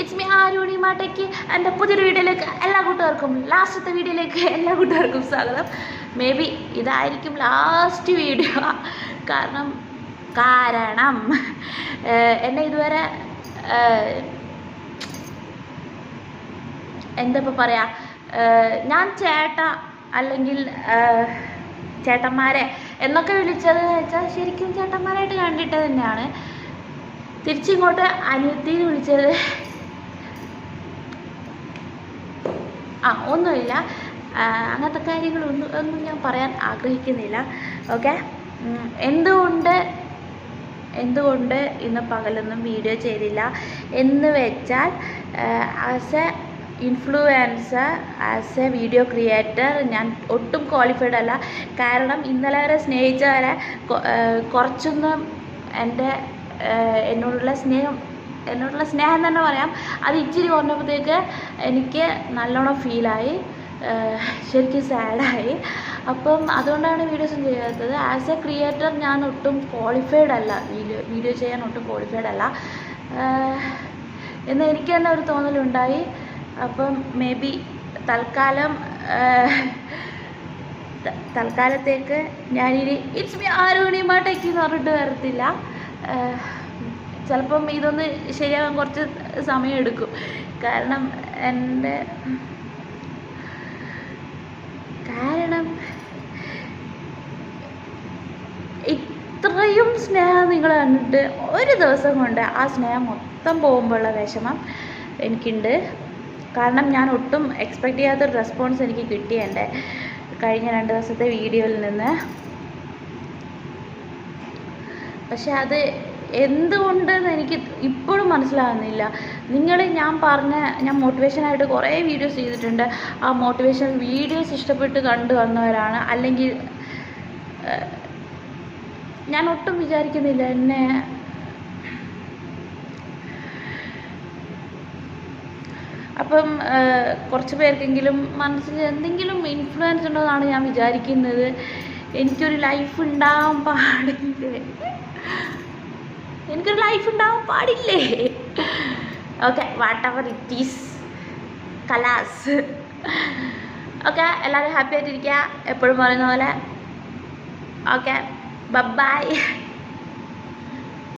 It's me ആരോണി മാട്ടയ്ക്ക് എന്റെ പുതിയൊരു വീഡിയോയിലേക്ക് എല്ലാ കൂട്ടുകാർക്കും ലാസ്റ്റത്തെ വീഡിയോയിലേക്ക് എല്ലാ കൂട്ടുകാർക്കും സ്വാഗതം മേ ബി ഇതായിരിക്കും ലാസ്റ്റ് വീഡിയോ കാരണം കാരണം എന്നെ ഇതുവരെ എന്താ ഇപ്പോൾ പറയാ? ഞാൻ ചേട്ട അല്ലെങ്കിൽ ചേട്ടന്മാരെ എന്നൊക്കെ വിളിച്ചത് വെച്ചാൽ ശരിക്കും ചേട്ടന്മാരായിട്ട് കണ്ടിട്ട് തന്നെയാണ്. തിരിച്ചിങ്ങോട്ട് അനിയത്തിന്ന് വിളിച്ചത് ആ ഒന്നുമില്ല. അങ്ങനത്തെ കാര്യങ്ങളൊന്നും ഒന്നും ഞാൻ പറയാൻ ആഗ്രഹിക്കുന്നില്ല. ഓക്കെ എന്തുകൊണ്ട് എന്തുകൊണ്ട് ഇന്ന് പകലൊന്നും വീഡിയോ ചെയ്തില്ല? എന്ന് വെച്ചാൽ as a influencer as a video creator ഞാൻ ഒട്ടും ക്വാളിഫൈഡ് അല്ല. കാരണം ഇന്നലെ വരെ സ്നേഹിച്ചവരെ കുറച്ചൊന്നും എന്റെ എന്നോടുള്ള സ്നേഹം എന്നോടുള്ള സ്നേഹം തന്നെ പറയാം. അത് ഇച്ചിരി കുറഞ്ഞപ്പോഴത്തേക്ക് എനിക്ക് നല്ലോണം ഫീലായി ശരിക്കും സാഡായി അപ്പം അതുകൊണ്ടാണ് വീഡിയോസും ചെയ്യാത്തത്. ആസ് എ ക്രിയേറ്റർ ഞാൻ ഒട്ടും ക്വാളിഫൈഡ് അല്ല. വീഡിയോ വീഡിയോ ചെയ്യാൻ ഒട്ടും ക്വാളിഫൈഡ് അല്ല. എന്ന് എനിക്ക് തന്നെ ഒരു തോന്നലുണ്ടായി. അപ്പം മേ ബി തൽക്കാലം തൽക്കാലത്തേക്ക് ഞാനിനി ഇറ്റ്സ് മീ ആരോണി മാട്ടേക്ക് എന്ന് പറഞ്ഞിട്ട് വരത്തില്ല. ചിലപ്പം ഇതൊന്ന് ശരിയാകാൻ കുറച്ച് സമയം എടുക്കും. കാരണം എന്റെ കാരണം ഇത്രയും സ്നേഹം നിങ്ങൾ കണ്ടിട്ട് ഒരു ദിവസം കൊണ്ട് ആ സ്നേഹം മൊത്തം പോകുമ്പോഴുള്ള വിഷമം എനിക്കുണ്ട്. കാരണം ഞാൻ ഒട്ടും എക്സ്പെക്ട് ചെയ്യാത്തൊരു റെസ്പോൺസ് എനിക്ക് കിട്ടി എന്റെ കഴിഞ്ഞ രണ്ട് ദിവസത്തെ വീഡിയോയിൽ നിന്ന്. പക്ഷെ അത് എന്തുകൊണ്ടെന്ന് എനിക്ക് ഇപ്പോഴും മനസ്സിലാകുന്നില്ല. നിങ്ങൾ ഞാൻ പറഞ്ഞ ഞാൻ മോട്ടിവേഷനായിട്ട് കുറേ വീഡിയോസ് ചെയ്തിട്ടുണ്ട്. ആ മോട്ടിവേഷൻ വീഡിയോസ് ഇഷ്ടപ്പെട്ട് കണ്ടു വന്നവരാണ്. അല്ലെങ്കിൽ ഞാൻ ഒട്ടും വിചാരിക്കുന്നില്ല എന്നെ. അപ്പം കുറച്ച് പേർക്കെങ്കിലും മനസ്സിൽ എന്തെങ്കിലും ഇൻഫ്ലുവൻസ് ഉണ്ടെന്നാണ് ഞാൻ വിചാരിക്കുന്നത്. എനിക്കൊരു ലൈഫ് ഉണ്ടാവാൻ പാടില്ലേ? എനിക്കൊരു ലൈഫ് ഉണ്ടാവാൻ പാടില്ലേ? Okay whatever it is കലാസ്. ഓക്കെ എല്ലാവരും ഹാപ്പി ആയിട്ടിരിക്കുക. എപ്പോഴും പറയുന്ന പോലെ. Okay bye